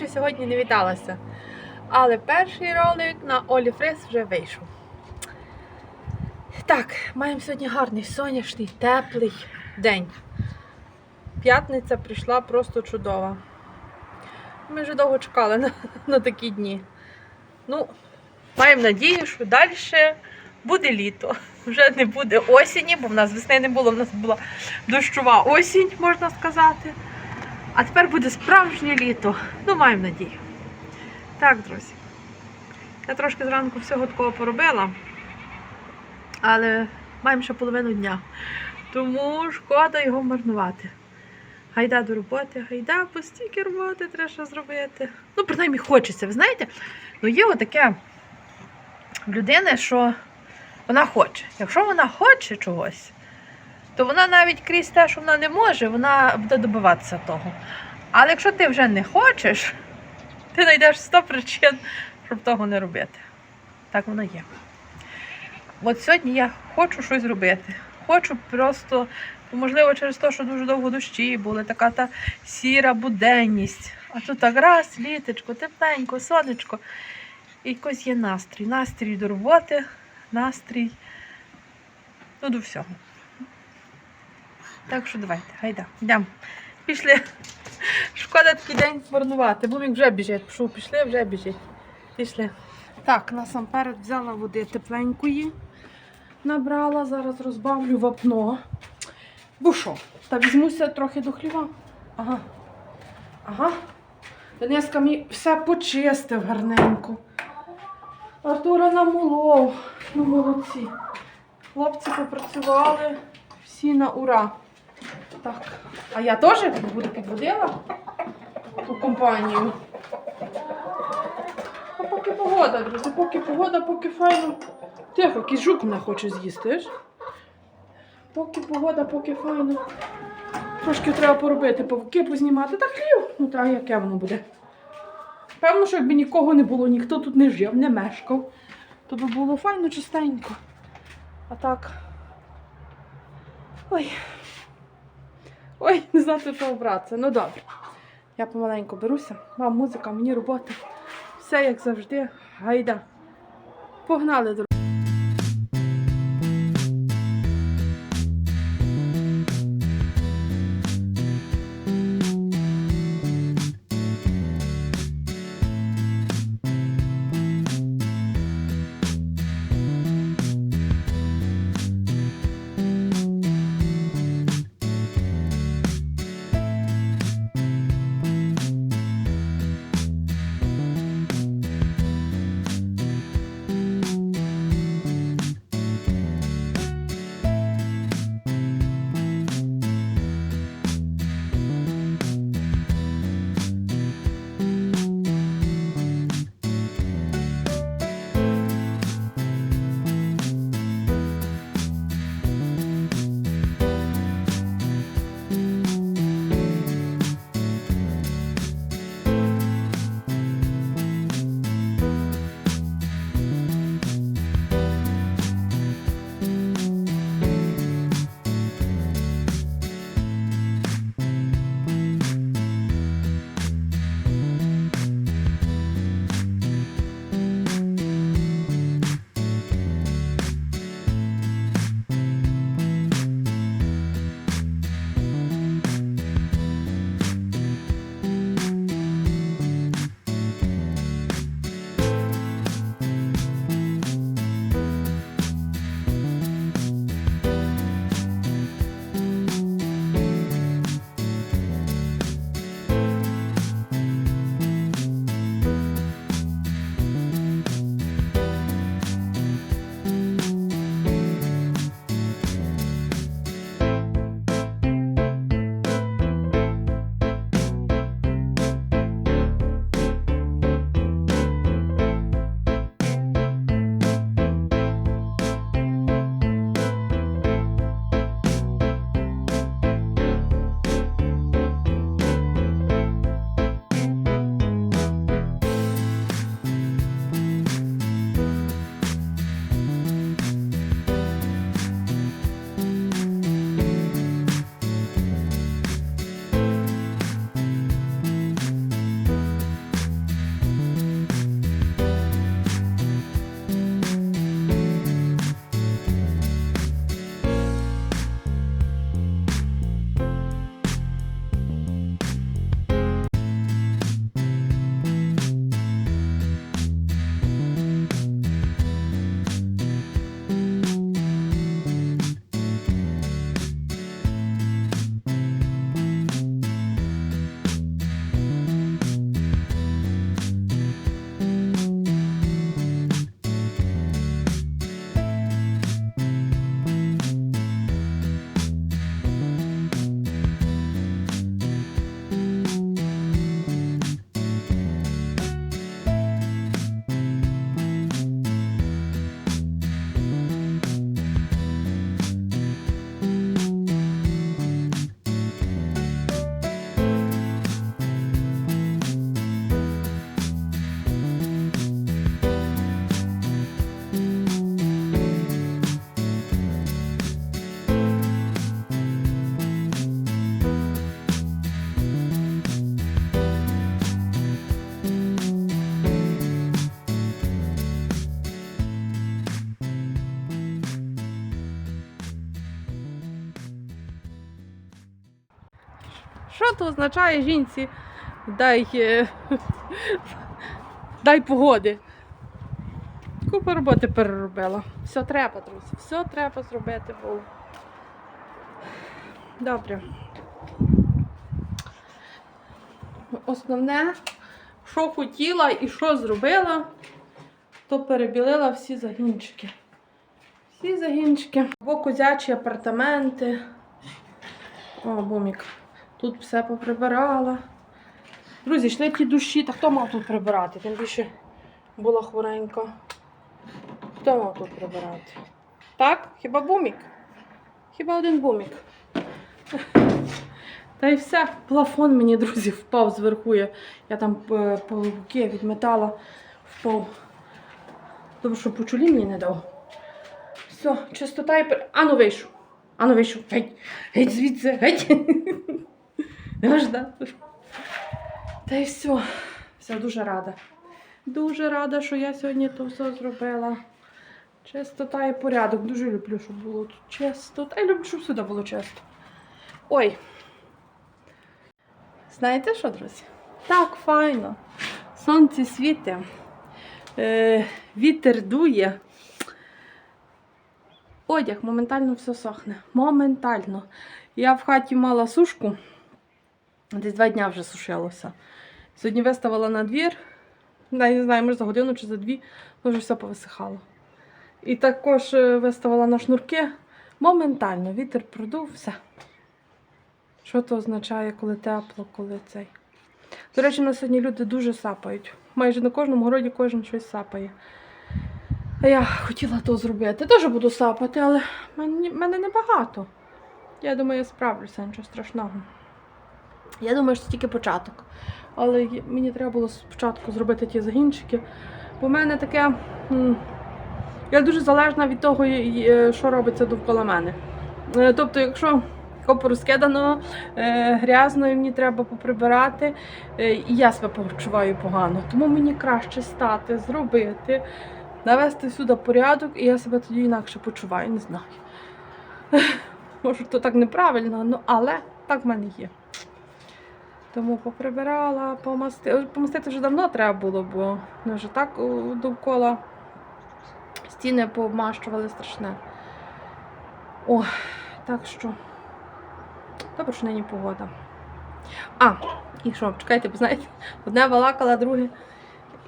ще сьогодні не віталася. Але перший ролик на Олі Фрес вже вийшов. Так, маємо сьогодні гарний сонячний, теплий день. П'ятниця прийшла просто чудова. Ми вже довго чекали на, на такі дні. Ну, маємо надію, що далі буде літо. Вже не буде осені, бо в нас весни не було, в нас була дощова осінь, можна сказати. А тепер буде справжнє літо. Ну, маємо надію. Так, друзі. Я трошки зранку всього такого поробила, але маємо ще половину дня. Тому шкода його марнувати. Гайда до роботи, гайда, бо стільки роботи треба ще зробити. Ну, принаймні хочеться. Ви знаєте, ну є отаке в людини, що вона хоче. Якщо вона хоче чогось, то вона навіть крізь те, що вона не може, вона буде добиватися того. Але якщо ти вже не хочеш, ти знайдеш 100 причин, щоб того не робити. Так воно є. От сьогодні я хочу щось робити. Хочу просто, можливо, через те, що дуже довго дощі були, така та сіра буденність. А тут так раз, літочко, тепленько, сонечко. І якось є настрій. Настрій до роботи, настрій ну, до всього. Так що давайте, гайда, йдемо. Пішли. Шкода такий день змарнувати. Бумік вже біжить. Пішов, пішли, вже біжить. Пішли. Так, насамперед взяла води тепленької. Набрала, зараз розбавлю вапно. Бо що? Та візьмуся трохи до хліва. Ага. Ага. Дениска мені все почистив гарненько. Артура намолов. Ну, молодці. Хлопці попрацювали всі на ура. Так, а я теж буду підводила у компанію. А поки погода, друзі, поки погода, поки файно. Тихо, якийсь жук мене хоче з'їсти. Поки погода, поки файно. Трошки треба поробити, павуки познімати. Та хлів. Ну та яке воно буде. Певно, що якби нікого не було, ніхто тут не жив, не мешкав, то би було файно чистенько. А так. Ой. Ой, не знати, що обратися. Ну добре. Я помаленьку беруся. Вам музика, мені робота. Все як завжди. Гайда. Погнали, друзі. Що то означає жінці? Дай, е, дай погоди. Купа роботи переробила. Все треба, друзі. Все треба зробити було. Добре. Основне, що хотіла і що зробила, то перебілила всі загінчики. Всі загінчики. Або козячі апартаменти. О, бумік. Тут все поприбирала. Друзі, йшли ті душі, та хто мав тут прибирати? Тим більше була хворенька. Хто мав тут прибирати? Так? Хіба бумік? Хіба один бумік? Та й все, плафон мені, друзі, впав зверху. Я, я там е, половики відметала, впав. Добре, що почулі мені не дав. Все, чистота і. Ану вийшов. Ану вийшов. Геть, геть звідси, геть. Можна. Та й все. Все, дуже рада. Дуже рада, що я сьогодні то все зробила. Чистота і порядок. Дуже люблю, щоб було тут чисто. Та й люблю, щоб сюди було чисто. Ой. Знаєте що, друзі? Так, файно. Сонце світе, е, вітер дує. Одяг моментально все сохне. Моментально. Я в хаті мала сушку, десь два дня вже сушилося. Сьогодні виставила на двір, навіть не знаю, може за годину чи за дві, вже все повисихало. І також е, виставила на шнурки. Моментально вітер продув, все. Що то означає, коли тепло, коли цей. До речі, на сьогодні люди дуже сапають. Майже на кожному городі кожен щось сапає. А я хотіла то зробити. Теж буду сапати, але мене небагато. Я думаю, я справлюся, нічого страшного. Я думаю, що це тільки початок. Але мені треба було спочатку зробити ті загінчики. Бо в мене таке. Я дуже залежна від того, е, що робиться довкола мене. Е, Тобто, якщо копу розкидано, е, грязно і мені треба поприбирати, і я себе почуваю погано. Тому мені краще стати, зробити, навести сюди порядок, і я себе тоді інакше почуваю, не знаю. Може, то так неправильно, ну, але так в мене є. Тому поприбирала, помасти... помастити вже давно треба було, бо ну, вже так довкола стіни пообмащували страшне. О, так що. Добре, що нині погода. А, і що, чекайте, бо знаєте, одне балакала, друге.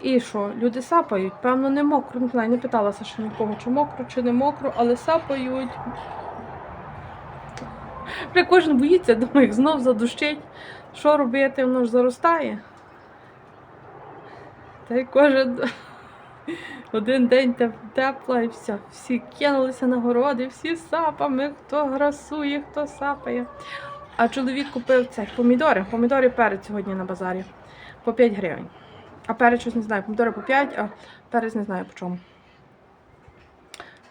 І що, люди сапають, певно, не мокро. Не знаю, не питалася ще нікого, чи мокро, чи не мокро, але сапають. Кожен боїться, думаю, як знов задущить. Що робити, воно ж заростає. Та й кожен один день тепла і все. Всі кинулися на городи, всі сапами, хто грасує, хто сапає. А чоловік купив цей помідори. Помідори перець сьогодні на базарі. По 5 гривень. А перець щось не знаю. Помідори по 5, а перець не знаю по чому.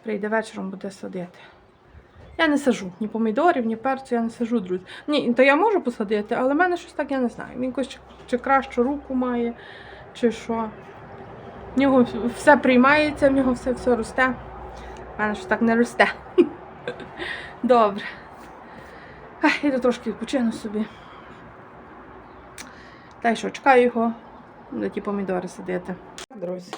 Прийде вечором, буде садити. Я не сажу ні помідорів, ні перцю, я не сажу, друзі. Ні, то я можу посадити, але в мене щось так я не знаю. Він якось чи, чи кращу руку має, чи що. В нього все приймається, в нього все, все росте. В мене щось так не росте. Добре. Іду трошки відпочину собі. Та й що, чекаю його на ті помідори садити. Друзі,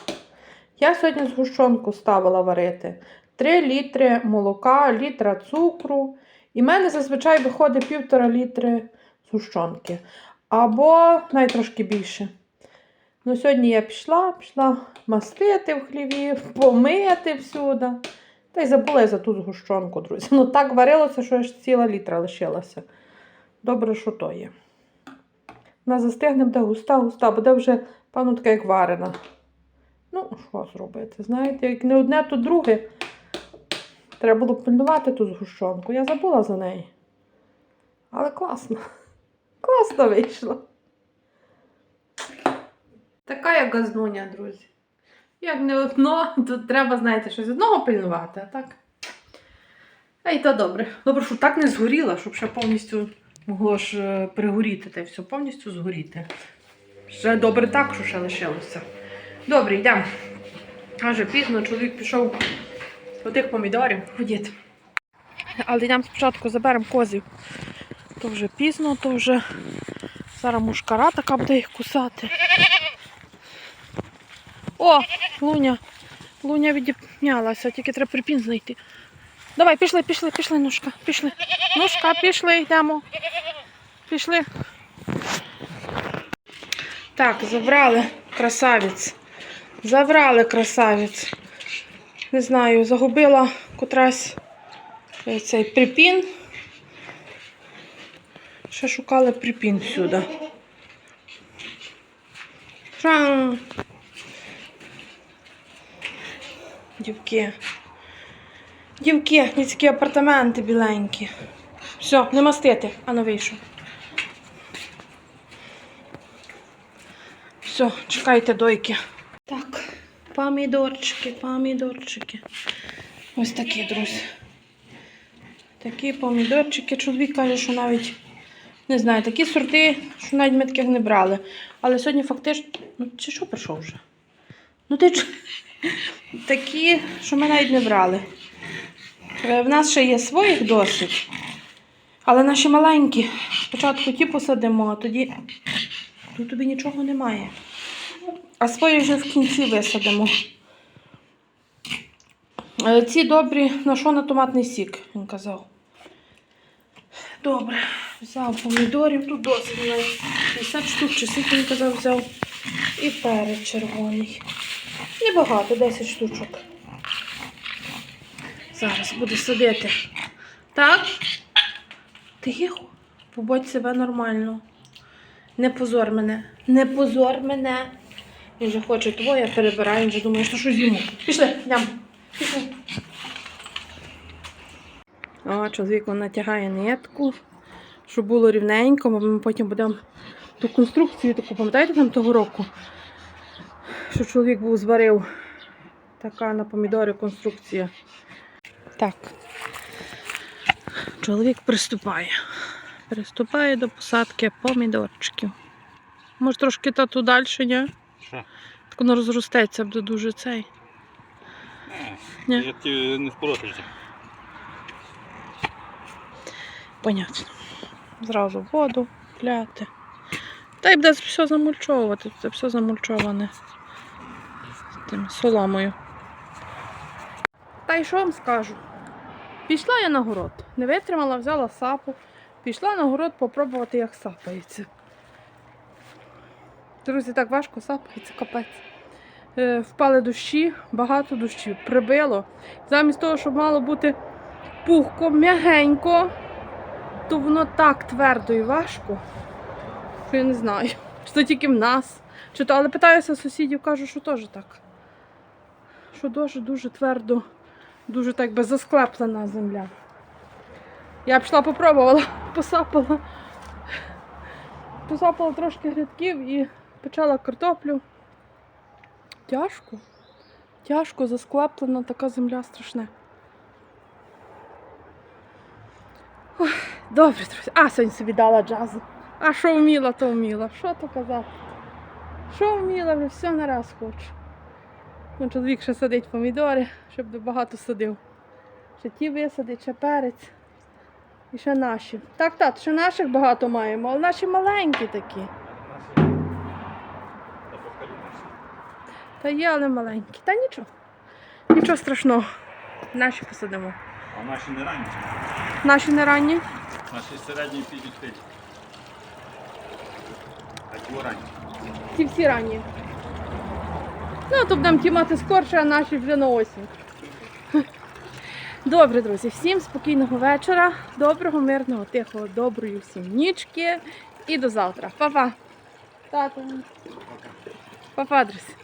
я сьогодні згущенку ставила варити. 3 літри молока, літра цукру. І в мене зазвичай виходить півтора літри згущенки. Або навіть трошки більше. Ну, сьогодні я пішла, пішла мастити в хліві, помити всюди. Та й забула я за ту згущенку, друзі. Ну так варилося, що аж ціла літра лишилася. Добре, що то є. Вона застигне, буде густа, густа, буде вже, певно, така, як варена. Ну, що зробити? Знаєте, як не одне, то друге. Треба було пильнувати ту згущенку. Я забула за неї. Але класно. Класно вийшло. Така як газнуня, друзі. Як не одно, то треба, знаєте, щось одного пильнувати, а так. А й то добре. Добре, щоб так не згоріла, щоб ще повністю могло ж е, пригоріти й все повністю згоріти. Ще добре так, що ще лишилося. Добре, йдемо. Аже пізно, чоловік пішов по тих помідорів. Ходіть. Але йдемо спочатку заберемо козів. То вже пізно, то вже зараз мушкара така буде їх кусати. О, Луня. Луня відіпнялася, тільки треба припін знайти. Давай, пішли, пішли, пішли, нушка, пішли. Нушка, пішли, йдемо. Пішли. Так, забрали красавець. Забрали красавець. Не знаю, загубила котрась е, цей припін. Ще шукали припін всюди. Шан. Дівки. Дівки, людські апартаменти біленькі. Все, не мастити. Ану вийшов. Все, чекайте дойки. Помідорчики, помідорчики. Ось такі, друзі. Такі помідорчики. Чоловік каже, що навіть не знаю, такі сорти, що навіть ми таких не брали. Але сьогодні фактично. Ну, чи що прийшов вже? Ну ти ч- такі, що ми навіть не брали. Е, В нас ще є своїх досить. Але наші маленькі. Спочатку ті посадимо, а тоді тут тобі нічого немає. А свої вже в кінці висадимо. Е, Ці добрі на що на томатний сік, він казав. Добре, взяв помідорів, тут досить навіть 50 штук, чи скільки він казав, взяв. І перець червоний. Небагато, 10 штучок. Зараз буду садити. Так? Тихо. Побудь себе нормально. Не позор мене. Не позор мене. Він вже хоче твоє, перебирає, він вже думає, що щось йому. Пішли, йдемо. Пішли. О, чоловік натягає нитку, щоб було рівненько, бо ми потім будемо ту конструкцію таку, пам'ятаєте там того року? Що чоловік був зварив. Така на помідори конструкція. Так. Чоловік приступає. Приступає до посадки помідорчиків. Може трошки тату далі, ні? Так воно розростеться, буде дуже цей. Ні. Я ті не споротишся. Понятно. Зразу воду пляти. Та й буде все замульчовувати, це все замульчоване з тим соломою. Та й що вам скажу? Пішла я на город, не витримала, взяла сапу, пішла на город попробувати, як сапається. Друзі, так важко сапається, капець. Е, впали дощі, багато дощів, прибило. Замість того, щоб мало бути пухко, м'ягенько, то воно так твердо і важко, що я не знаю. Чи то тільки в нас, чи то, але питаюся сусідів, кажуть, що теж так. Що дуже дуже твердо, дуже так би засклеплена земля. Я пішла попробувала, посапала. Посапала трошки грядків і почала картоплю. Тяжко. Тяжко, засклеплена така земля страшне. Добре, друзі. А сьогодні собі дала джазу. А що вміла, то вміла. Що то казати? Що вміла, вже все на раз хочу. Вон чоловік ще садить помідори, щоб багато садив. Ще ті висадить, ще перець. І ще наші. Так, так, ще наших багато маємо, але наші маленькі такі. Та є, але маленькі. Та нічого. Нічого страшного. Наші посадимо. А наші не ранні. Наші не ранні. Наші середні пить. А ті ранні. Ті всі ранні. Ну, то будемо ті мати скорше, а наші вже на осінь. Добре, друзі, всім спокійного вечора, доброго, мирного, тихого, доброї всім нічки і до завтра. Па-па. Тато. Па-па, друзі.